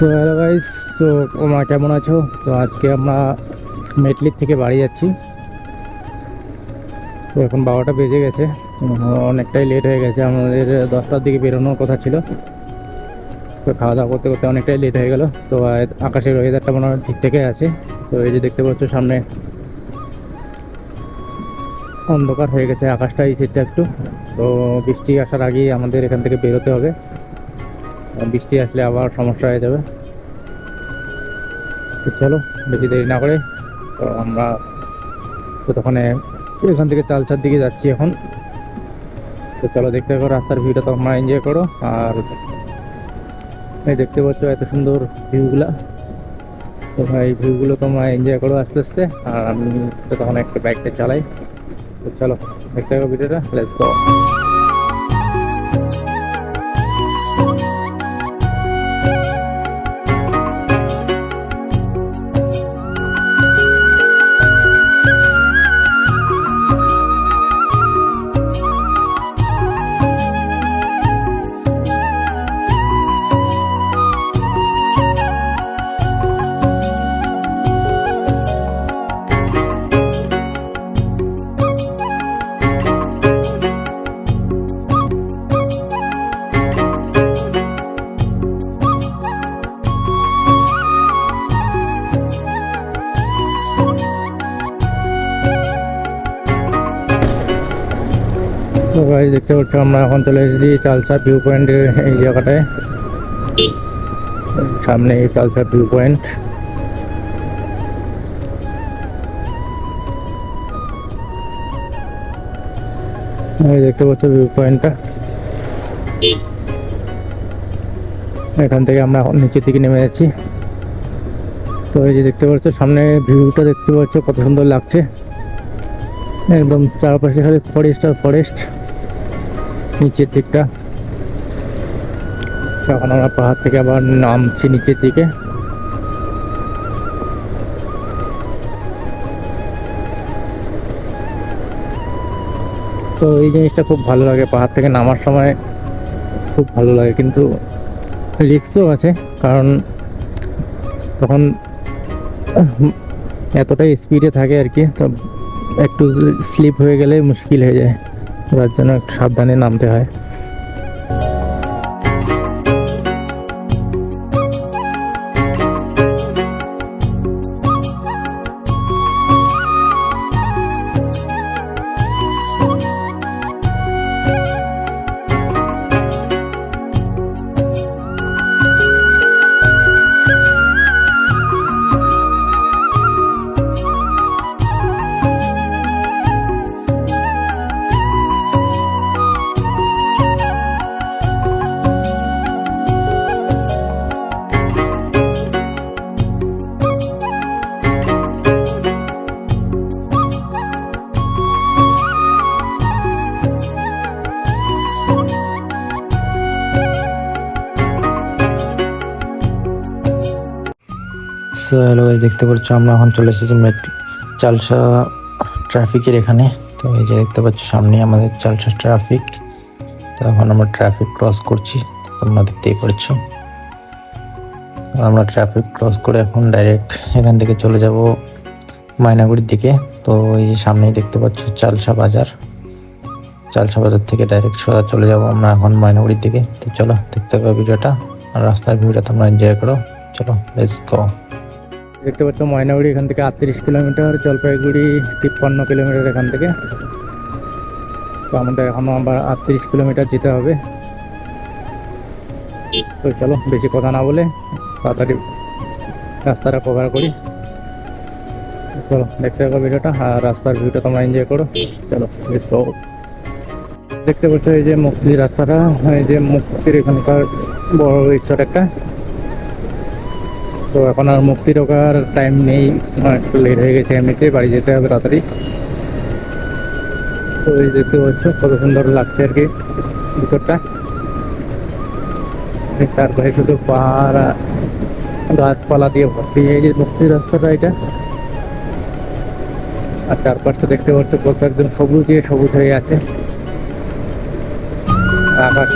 তো hello guys তো তোমরা কেমন আছো? তো আজকে আমরা মেটলির থেকে বাড়ি যাচ্ছি। তো এখন বারোটা বেজে গেছে। অনেকটাই লেট হয়ে গেছে। আমাদের দশটার দিকে বেরোনোর কথা ছিল। তো খাওয়া দাওয়া করতে করতে অনেকটাই লেট হয়ে গেল। তো আকাশের ওয়েদারটা মনে হয় ঠিকঠাকই আছে। তো এই যে দেখতে পাচ্ছ সামনে অন্ধকার হয়ে গেছে। আকাশটা এই সাইডটা একটু। তো বৃষ্টি আসার আগেই আমাদের এখান থেকে বেরোতে হবে। বৃষ্টি আসলে আবার সমস্যা হয়ে যাবে। তো চলো, বেশি দেরি না করে তো আমরা তো তখন এখান থেকে চালসার দিকে যাচ্ছি এখন। তো চলো দেখতে থাকো, রাস্তার ভিউটা তোমরা এনজয় করো। আর এই দেখতে পাচ্ছ এত সুন্দর ভিউগুলা তো এই ভিউগুলো তোমরা এনজয় করো আস্তে আস্তে। আর আমি তখন একটা বাইকটা চালাই। তো চলো, দেখতে থাকো ভিডিওটা লেটস গো ভাই দেখতে পাচ্ছ, আমরা এখন চলে এসেছি চালসা ভিউ পয়েন্টের এই জায়গাটায়। সামনে এই চালসা ভিউ পয়েন্ট দেখতে পাচ্ছ ভিউ পয়েন্টটা এখান থেকে আমরা নিচের দিকে নেমে যাচ্ছি। তো এই যে দেখতে পাচ্ছ, সামনে ভিউটা দেখতে পাচ্ছ, কত সুন্দর লাগছে। একদম চারপাশে খালি ফরেস্ট আর ফরেস্ট নিচের দিকটা। এখন আমরা পাহাড় থেকে আবার নামছি নিচের দিকে। তো এই জিনিসটা খুব ভালো লাগে পাহাড় থেকে নামার সময় খুব ভালো লাগে, কিন্তু রিক্সও আছে, কারণ তখন এতটাই স্পিডে থাকে আর কি, তো একটু স্লিপ হয়ে গেলে মুশকিল হয়ে যায়। তার জন্য সাবধানে নামতে হয়। হ্যালো guys, দেখতে পাচ্ছ আমরা এখন চলে এসেছি মেট চালসা ট্রাফিকের এখানে। তো এই যে দেখতে পাচ্ছ সামনে আমাদের চালসা ট্রাফিক তো এখন আমরা ট্রাফিক ক্রস করছি তোমরা দেখতেই পাচ্ছ। আমরা ট্রাফিক ক্রস করে এখন ডাইরেক্ট এখান থেকে চলে যাব মায়নাগুড়ির দিকে। তো এই যে সামনেই দেখতে পাচ্ছ চালসা বাজার। চালসা বাজার থেকে ডাইরেক্ট সোজা চলে যাব আমরা এখন ময়নাগুড়ির দিকে। তো চলো দেখতে পাবো ভিডিওটা আর রাস্তার ভিউটা তোমরা এনজয় করো। চলো লেটস গো দেখতে পাচ্ছ, ময়নাগুড়ি এখান থেকে আটত্রিশ কিলোমিটার, জলপাইগুড়ি তিপ্পান্ন কিলোমিটার এখান থেকে। তো আমাদের এখনও আবার আটত্রিশ কিলোমিটার যেতে হবে। তো চলো, বেশি কথা না বলে তাড়াতাড়ি রাস্তাটা কভার করি। চলো, দেখতে থাকো ভিডিওটা আর রাস্তার ভিউটা তোমরা এনজয় করো। চলো বেশ। দেখতে পাচ্ছ, এই যে মুক্তির রাস্তাটা, এই যে মুক্তির এখানকার বড় ঈশ্বর একটা। তো এখন আর মুক্তি ঢোকার টাইম নেই। একটু লেট হয়ে গেছে এমনিতে, বাড়ি যেতে হবে তাড়াতাড়ি। তো এই দেখতে পাচ্ছ, কত সুন্দর লাগছে আর কি ভিতরটা। চারপাশে শুধু পাহাড় গাছপালা দিয়ে ভর্তি। এই যে মুক্তির রাস্তাটা এটা। আর চারপাশটা দেখতে পাচ্ছ, কত একদম সবুজে সবুজ হয়ে আছে। আকাশ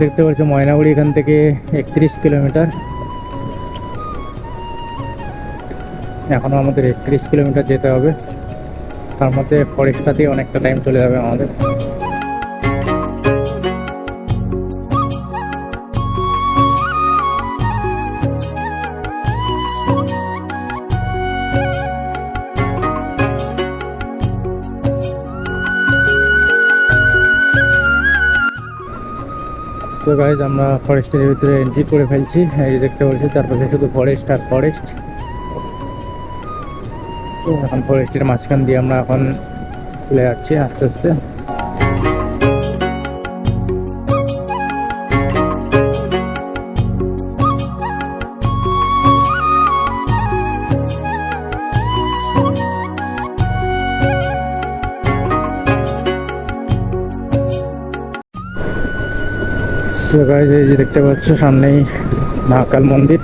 দেখতে পাচ্ছি ময়নাগুড়ি এখান থেকে একত্রিশ কিলোমিটার। এখনও আমাদের একত্রিশ কিলোমিটার যেতে হবে। তার মধ্যে ফরেস্টটাতেই অনেকটা টাইম চলে যাবে আমাদের। গাইজ আমরা ফরেস্টের ভিতরে এন্ট্রি করে ফেলছি। এই যে দেখতে পাচ্ছি চারপাশে শুধু ফরেস্ট আর ফরেস্ট এখন ফরেস্টের মাঝখান দিয়ে আমরা এখন চলে যাচ্ছি আস্তে আস্তে। গাইজ এই যে দেখতে পাচ্ছ, সামনেই মহাকাল মন্দির।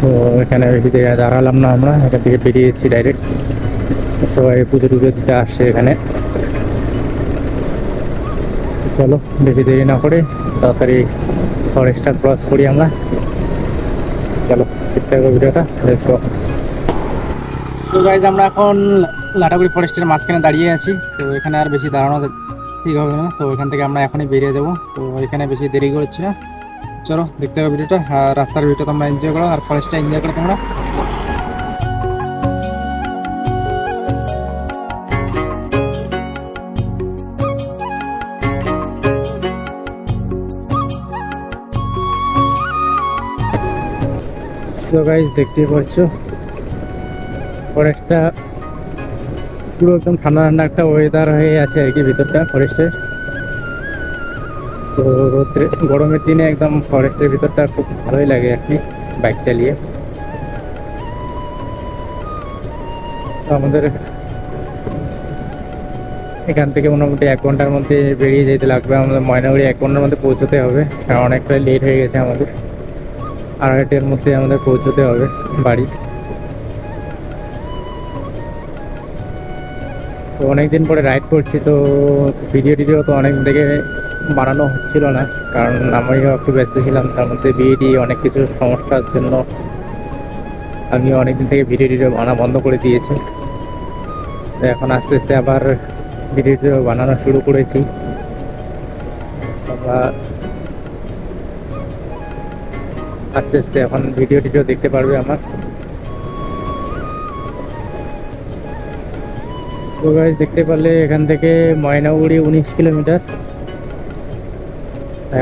তো এখানে বেশি দাঁড়ালাম না আমরা, এখান থেকে বেরিয়েছি ডাইরেক্ট সবাই পুজো টুজো দিতে আসছে এখানে। চলো, বেশি দেরি না করে তাড়াতাড়ি ফরেস্টটা ক্রস করি আমরা। চলো হবে ভিডিওটা সো গাইজ আমরা এখন লাটাগুড়ি ফরেস্টের মাঝখানে দাঁড়িয়ে আছি। তো এখানে আর বেশি দাঁড়ানো ঠিক হবে না। তো এখান থেকে আমরা এখনই বেরিয়ে যাব। তো এখানে বেশি দেরি করছি না। চলো, দেখতে হবে ভিডিওটা। আর রাস্তার ভিডিওটা তোমরা এনজয় করো, আর ফরেস্টটা এনজয় করো তোমরা। সো গাইজ দেখতেই পাচ্ছ। ফরেস্টটা পুরো একদম ঠান্ডা ঠান্ডা একটা ওয়েদার হয়ে আছে আর কি ভিতরটা ফরেস্টের তো রোদ্রে, গরমের দিনে একদম ফরেস্টের ভিতরটা খুব ভালোই লাগে আর কি বাইক চালিয়ে। তো আমাদের এখান থেকে মোটামুটি এক ঘণ্টার মধ্যে বেরিয়ে যেতে লাগবে। আমাদের ময়নাগুড়ি এক ঘণ্টার মধ্যে পৌঁছতে হবে, কারণ অনেকটাই লেট হয়ে গেছে আমাদের। আড়াইটের মধ্যে আমাদের পৌঁছতে হবে বাড়ি। তো অনেকদিন পরে রাইড করছি, তো ভিডিও টিডিও তো অনেক থেকে বানানো হচ্ছিল না, কারণ আমিও একটু ব্যস্ত ছিলাম, তার মধ্যে বিএডি অনেক কিছু সমস্যার জন্য আমি অনেকদিন থেকে ভিডিও টিডিও বানা বন্ধ করে দিয়েছি। তো এখন আস্তে আস্তে আবার ভিডিও টিডিও বানানো শুরু করেছি। আস্তে আস্তে এখন ভিডিও টিডিও দেখতে পারবে আমার। সো গাইজ দেখতে পারলে এখান থেকে ময়নাগুড়ি উনিশ কিলোমিটার।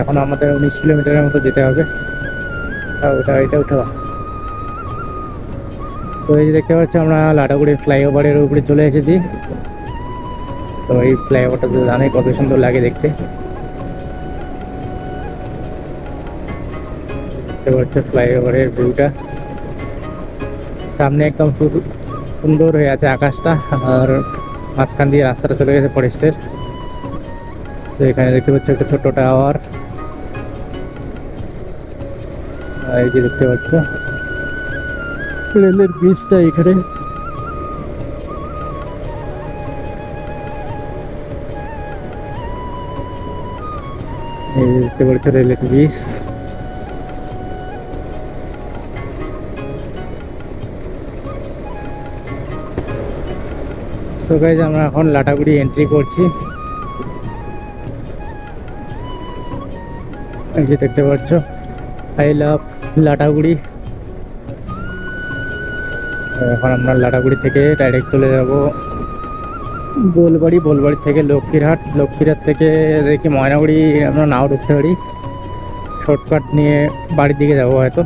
এখন আমাদের উনিশ কিলোমিটারের মতো যেতে হবে। তা ওটা, এটা উঠাবা তো এই যে দেখতে পাচ্ছি, আমরা লাটাগুড়ি ফ্লাইওভারের উপরে চলে এসেছি। তো এই ফ্লাইওভারটা তো জানাই কত সুন্দর লাগে দেখতে। দেখতে পাচ্ছ ফ্লাইওভারের ভিউটা। সামনে একদম সুন্দর হয়ে আছে আকাশটা। আর মাঝখান দিয়ে রাস্তাটা চলে গেছে ফরেস্টের। তো এখানে দেখতে পাচ্ছ একটা ছোট টাওয়ার। এই যে দেখতে পাচ্ছ। রেলের ব্রিজটা এখানে। এই দেখতে পাচ্ছ রেলের ব্রিজ। সো গাইজ আমরা এখন লাটাগুড়ি এন্ট্রি করছি। যে দেখতে পাচ্ছ আই লাভ লাটাগুড়ি। এখন আমরা লাটাগুড়ি থেকে ডাইরেক্ট চলে যাব বোলবাড়ি। বোলবাড়ি থেকে লক্ষ্মীরহাট। লক্ষ্মীরহাট থেকে দেখি ময়নাগুড়ি আমরা নাও ঢুকতে পারি। শর্টকাট নিয়ে বাড়ির দিকে যাব হয়তো।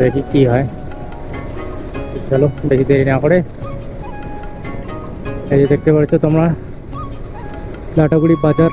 দেখি কি হয়। চলো, বেশি দেরি না করে এই যে দেখতে পাচ্ছ তোমরা লাটাগুড়ি বাজার।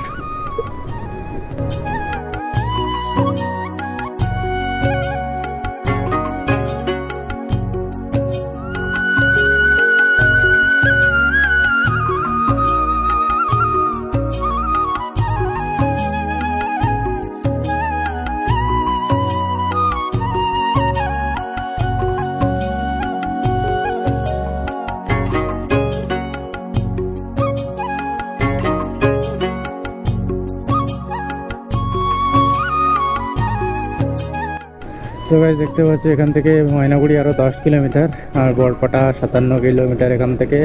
সবাই দেখতে পাচ্ছি, এখান থেকে ময়নাগুড়ি আরও দশ কিলোমিটার, আর বরপাটা সাতান্ন কিলোমিটার এখান থেকে।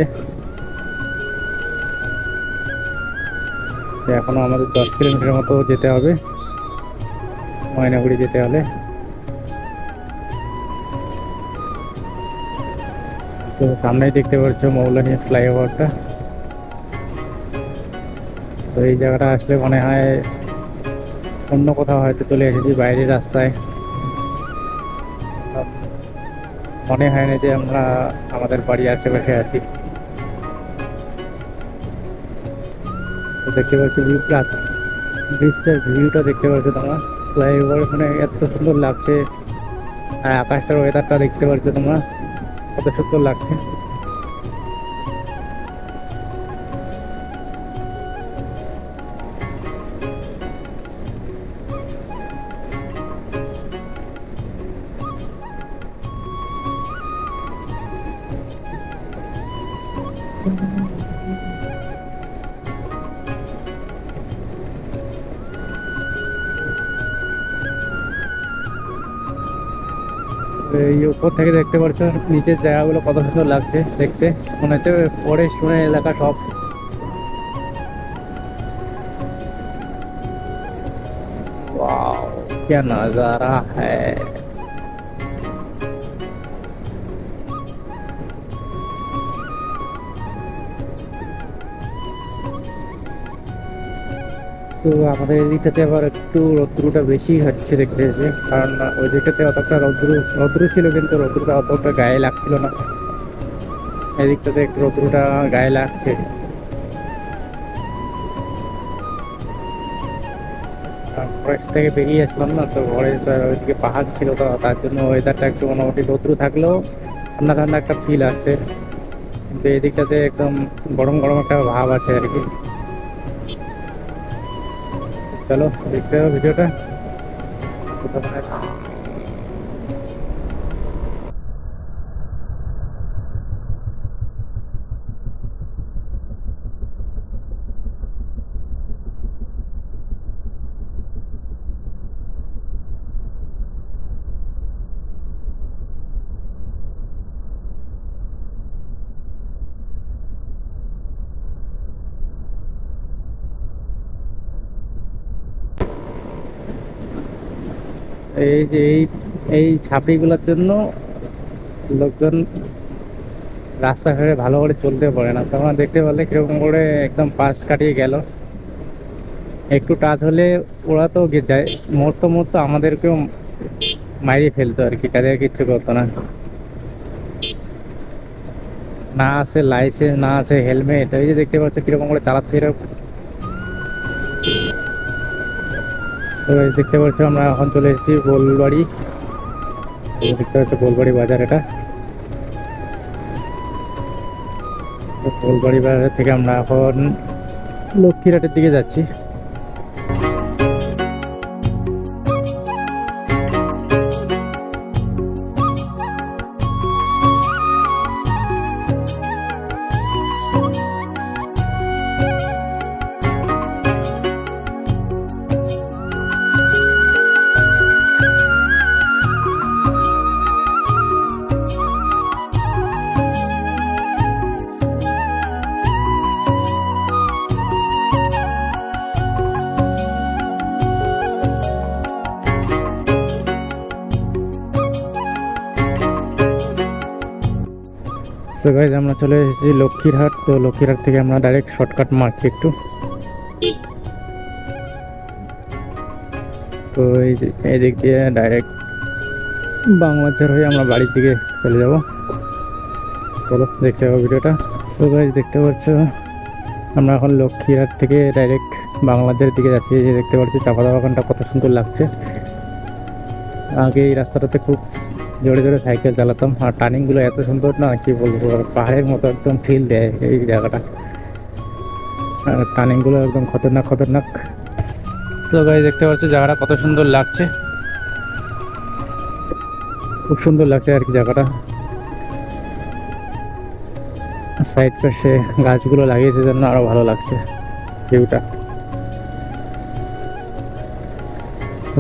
তো এখনও আমাদের দশ কিলোমিটার মতো যেতে হবে, ময়নাগুড়ি যেতে হলে। তো সামনেই দেখতে পাচ্ছ মৌলানি ফ্লাইওভারটা। তো এই জায়গাটা আসলে মনে হয় অন্য কোথাও হয়তো চলে এসেছি, বাইরের রাস্তায়। মনে হয় না যে আমরা আমাদের বাড়ির আশেপাশে আছি। দেখতে পাচ্ছি ভিউ প্লাস ব্রিজটার ভিউটা দেখতে পাচ্ছ তোমরা। ফ্লাইওভার মানে এত সুন্দর লাগছে। আর আকাশটার ওয়েদারটা দেখতে পাচ্ছ তোমরা। কত সুন্দর লাগছে। এই উপর থেকে দেখতে পাচ্ছ নিচের জায়গাগুলো কত সুন্দর লাগছে দেখতে মনে হচ্ছে ফরেস্ট মানে এলাকা সব वाओ क्या नज़ारा है তো আমাদের এদিকটাতে আবার একটু রৌদ্রটা বেশি হচ্ছে দেখতে এসে কারণ ওই দিকটাতে অতটা রৌদ্র রৌদ্র ছিল কিন্তু রৌদ্রটা অতটা গায়ে লাগছিল না। এদিকটাতে একটু রৌদ্রটা গায়ে লাগছে। ফরেস্ট থেকে বেরিয়ে আসলাম না, তো ঘরে ওইদিকে পাহাড় ছিল তো, তার জন্য ওয়েদারটা একটু মোটামুটি রৌদ্র থাকলেও ঠান্ডা ঠান্ডা একটা ফিল আসছে কিন্তু এদিকটাতে একদম গরম গরম একটা ভাব আছে আর কি। চলো দেখতে হবে ভিডিওটা প্রথমে এই যে এই এই ছাপড়িগুলোর জন্য লোকজন রাস্তা ফেরে ভালো করে চলতে পারে না। তোমরা দেখতে পারলে কীরকম করে একদম পাশ কাটিয়ে গেল। একটু টাচ হলে ওরা তো যায়, মরতো মরতো আমাদেরকেও মারিয়ে ফেলতো আর কি কাজে কিচ্ছু করতো না। না আছে লাইসেন্স না আছে হেলমেট এই যে দেখতে পাচ্ছ কীরকম করে চালাচ্ছে এরকম দেখতে পাচ্ছ, আমরা এখন চলে এসেছি গোলবাড়ি। দেখতে পাচ্ছ, গোলবাড়ি বাজার এটা। গোলবাড়ি বাজার থেকে আমরা এখন লক্ষ্মীরাটের দিকে যাচ্ছি। সো গাইজ আমরা চলে এসেছি লক্ষ্মীরহাট। তো লক্ষ্মীরহাট থেকে আমরা ডাইরেক্ট শর্টকাট মারছি একটু। তো এই যে, এই দিক দিয়ে ডাইরেক্ট বাংলাচার হয়ে আমরা বাড়ির দিকে চলে যাব। চলো দেখতে পাবো ভিডিওটা। সো গাইজ দেখতে পাচ্ছ, আমরা এখন লক্ষ্মীরহাট থেকে ডাইরেক্ট বাংলাদেশের দিকে যাচ্ছি। যে দেখতে পাচ্ছি চাপাদা বাগানটা কত সুন্দর লাগছে। আগে এই রাস্তাটাতে খুব জোরে জোরে সাইকেল চালাতাম। আর টার্নিংগুলো এত সুন্দর না, কি বলব পাহাড়ের মতো একদম ফিল দেয় এই জায়গাটা। আর টার্নিংগুলো একদম খতরনাক খতরনাক। তো গাই দেখতে পাচ্ছ জায়গাটা কত সুন্দর লাগছে। খুব সুন্দর লাগছে আর কি জায়গাটা। সাইড পাশে গাছগুলো লাগিয়েছে জন্য আরও ভালো লাগছে। ভিউটা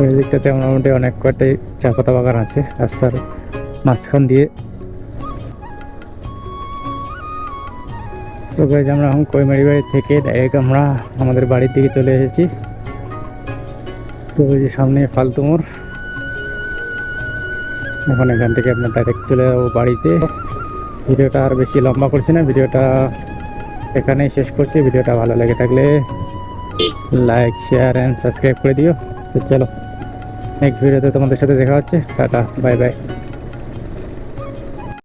এই দিকটাতে মোটামুটি অনেক কয়টাই চা পাতা বাগান আছে, রাস্তার মাঝখান দিয়ে। সো গাইজ আমরা এখন কৈমারি বাড়ি থেকে ডাইরেক্ট আমরা আমাদের বাড়ির দিকে চলে এসেছি। তো ওই যে সামনে ফালতুমোর এখন এখান থেকে আপনার ডাইরেক্ট চলে যাব বাড়িতে। ভিডিওটা আর বেশি লম্বা করছি না, ভিডিওটা এখানেই শেষ করছি। ভিডিওটা ভালো লেগে থাকলে লাইক শেয়ার অ্যান্ড সাবস্ক্রাইব করে দিও। তো চলো। নেক্সট ভিডিওতে তোমাদের সাথে দেখা হচ্ছে টাটা বাই বাই